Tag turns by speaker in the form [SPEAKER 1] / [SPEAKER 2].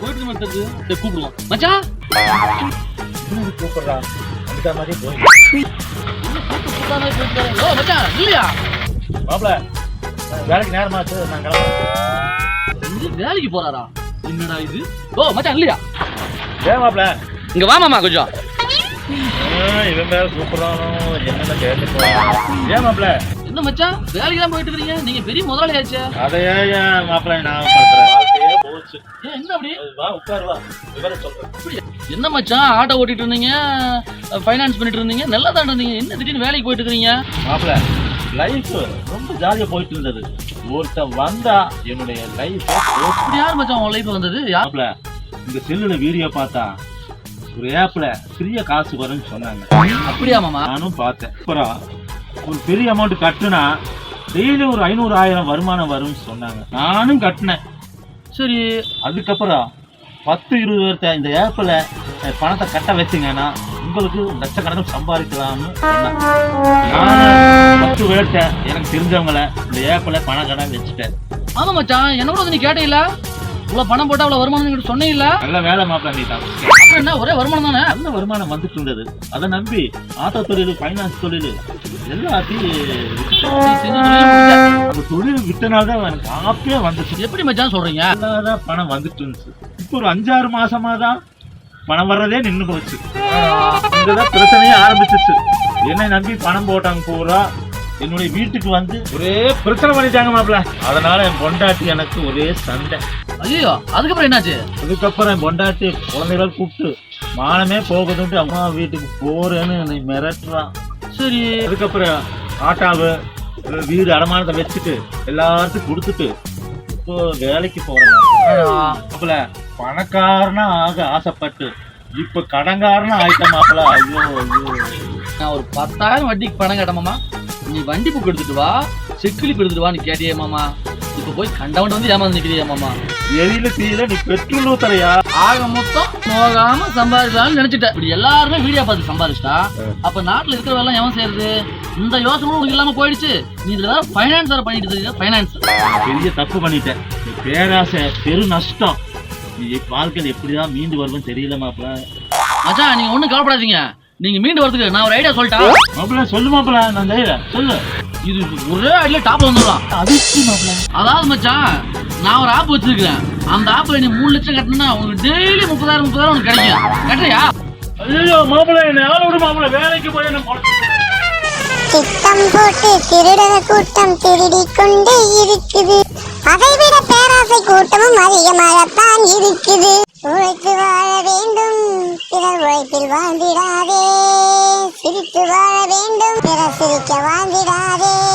[SPEAKER 1] போயிட்டு சரி கூப்பிடுவோம் மச்சான்?
[SPEAKER 2] கூப்பிடுறா. அந்த மாதிரி போய்?
[SPEAKER 1] ஓ மச்சான் இல்லையா?
[SPEAKER 2] மாப்பிள வேலைக்கு நேரமாச்சு நான் கிளம்புறேன்.
[SPEAKER 1] வேலைக்கு போறாரா? என்னடா இது? ஓ மச்சான் இல்லையா?
[SPEAKER 2] ஏன் மாப்பிள.
[SPEAKER 1] இங்க வா மாமா கொஞ்சம்.
[SPEAKER 2] இவன் வேற கூப்பிடுறானோ என்னென்ன கேட்டு ஏன் மாப்பிள.
[SPEAKER 1] என்ன மச்சான் வேலைக்கு தான் போயிட்டு இருக்கீங்க? நீங்க பெரிய முதலாளி ஆச்சே.
[SPEAKER 2] அதையே ஏன் மாப்பிள நான் பண்றேன்
[SPEAKER 1] ஏன் என்ன அப்படி?
[SPEAKER 2] வா உட்காரு வா. விவரம் சொல்றேன்?
[SPEAKER 1] என்ன மச்சான்? ஆட்டோ ஓட்டிட்டு இருந்தீங்க? ஃபைனான்ஸ் பண்ணிட்டு இருந்தீங்க? நல்லா தான் இருந்தீங்க. என்ன திடீர்னு வேலைக்கு போயிட்டு இருக்கீங்க
[SPEAKER 2] மாப்பிள லைஃப் ரொம்ப ஜாலியா போயிட்டு இருந்தது. ஒருத்தன் வந்தா என்னுடைய லைஃப்
[SPEAKER 1] அப்படி யார் மச்சான் உன் லைஃப் வந்தது?
[SPEAKER 2] மாப்பிள இந்த செல்லுல வீடியோ பார்த்தா ஒரு ஆப்ல ஃப்ரீயா காசு வரும்னு சொன்னாங்க.
[SPEAKER 1] அப்படியா மாமா?
[SPEAKER 2] நானும் பார்த்தேன். அப்புறம் ஒரு பெரிய அமௌண்ட் கட்டுனா டெய்லி ஒரு ஐநூறு ஆயிரம் வருமானம் வரும்னு சொன்னாங்க. நானும் கட்டினேன்.
[SPEAKER 1] சரி
[SPEAKER 2] அதுக்கப்புறம் பத்து இருபது பேர்த்த இந்த ஏப்பில் பணத்தை கட்ட வச்சுங்கன்னா உங்களுக்கு லட்சக்கணக்கில் சம்பாதிக்கலாம்னு நான் பத்து பேர்த்த எனக்கு தெரிஞ்சவங்கள இந்த ஏப்பில் பணம் கடன் வச்சுட்டேன்.
[SPEAKER 1] ஆமா மச்சான் என்ன கூட நீ கேட்டீங்களா இவ்வளவு பணம் போட்டா அவ்வளவு வருமானம் நீங்க சொன்னீங்கல்ல
[SPEAKER 2] நல்ல வேலை மாப்பிள்ள
[SPEAKER 1] என்ன? ஒரே வருமானம் தானே?
[SPEAKER 2] நல்ல வருமானம் வந்துட்டு இருந்தது. அதை நம்பி ஆட்டோ தொழில் ஃபைனான்ஸ் தொழில் எல்லாத்தையும்
[SPEAKER 1] தொழிலை முடிச்ச.
[SPEAKER 2] அந்த தொழில் விட்டனால தான் எனக்கு ஆப்பே வந்துச்சு.
[SPEAKER 1] எப்படி மச்சான் சொல்றீங்க?
[SPEAKER 2] தான் பணம் வந்துட்டு இருந்துச்சு. இப்போ ஒரு அஞ்சாறு மாசமா தான் பணம் வர்றதே நின்று போச்சு. இங்கதான் பிரச்சனையே ஆரம்பிச்சிச்சு என்னை நம்பி பணம் போட்டாங்க பூரா. என்னுடைய வீட்டுக்கு வந்து ஒரே பிரச்சனை பண்ணிட்டாங்க மாப்பிள்ள அதனால என் பொண்டாட்டி எனக்கு ஒரே சண்டை.
[SPEAKER 1] ஐயோ அதுக்கப்புறம் என்னாச்சு?
[SPEAKER 2] அதுக்கப்புறம் என் பொண்டாட்டி குழந்தைகள் கூப்பிட்டு மானமே போகுதுன்ட்டு அம்மா வீட்டுக்கு போறேன்னு என்னை மிரட்டுறான்
[SPEAKER 1] சரி.
[SPEAKER 2] அதுக்கப்புறம் ஆட்டாவு வீடு அடமானத்தை வச்சுட்டு எல்லாத்துக்கும் கொடுத்துட்டு இப்போ வேலைக்கு போறேன் மாப்பிள. பணக்காரனா ஆக ஆசைப்பட்டு இப்ப கடங்காரனா ஆயிட்ட மாப்பிள. ஐயோ ஐயோ.
[SPEAKER 1] நான் ஒரு பத்தாயிரம் வட்டிக்கு பணம் கேட்டேன் மாமா நீ வண்டி புக் எடுத்துட்டு வா செக்கிலிப் எடுத்துட்டு வா நீ கேட்டியே மாமா. இப்ப போய் கண்டவன் வந்து ஏமாந்து நிக்கிறியா மாமா.
[SPEAKER 2] எரியில தீயில நீ பெட்ரோல் ஊத்துறையா?
[SPEAKER 1] ஆக மொத்தம் நோகாம சம்பாதிக்கலாம்னு நினைச்சிட்டேன். இப்படி எல்லாருமே வீடியோ பார்த்து சம்பாதிச்சிட்டா. அப்ப நாட்டுல இருக்கிறவெல்லாம் எவன் செய்யறது? இந்த யோசனை உனக்கு இல்லாம போயிடுச்சு. நீ இதுல ஃபைனான்ஸ் வேற பண்ணிட்டு இருக்கீங்க ஃபைனான்ஸ்
[SPEAKER 2] பெரிய தப்பு பண்ணிட்டேன். நீ பேராசை பெரு நஷ்டம். நீ வாழ்க்கையில் எப்படிதான் மீண்டு வருவேன்னு தெரியல மாப்பிள.
[SPEAKER 1] மச்சான் நீங்க ஒண்ணும் கவலைப்படாதீங்க. நீங்க மீண்டு வரதுக்கு நான் ஒரு ஐடியா சொல்லிட்டா?
[SPEAKER 2] மாப்பிள சொல்லு மாப்பிள நான் தைரியல சொல்லு.
[SPEAKER 1] இது ஒரே ஐடியா டாப்ல வந்துடலாம்
[SPEAKER 2] அதிர்ச்சி மாப்பிள
[SPEAKER 1] அதாவது மச்சான் நான் ஒரு ஆப் வச்சிருக்கிறேன் அந்த ஆப்ல நீ மூணு லட்சம் கட்டினா உனக்கு டெய்லி முப்பதாயிரம் முப்பதாயிரம் உனக்கு கிடைக்கும். கட்டுறியா?
[SPEAKER 2] ஐயோ மாப்பிள என்ன ஆள விடு மாப்பிள வேலைக்கு போய் என்ன
[SPEAKER 3] திட்டம் போட்டு திருடன கூட்டம் திருடி கொண்டே இருக்குது. அதைவிட பேராசை கூட்டமும் அதிகமாகத்தான் இருக்குது. உழைத்து வாழ வேண்டும். பிறர் உழைப்பில் வாழ்ந்திடாதே Pero si que van a mirar eh.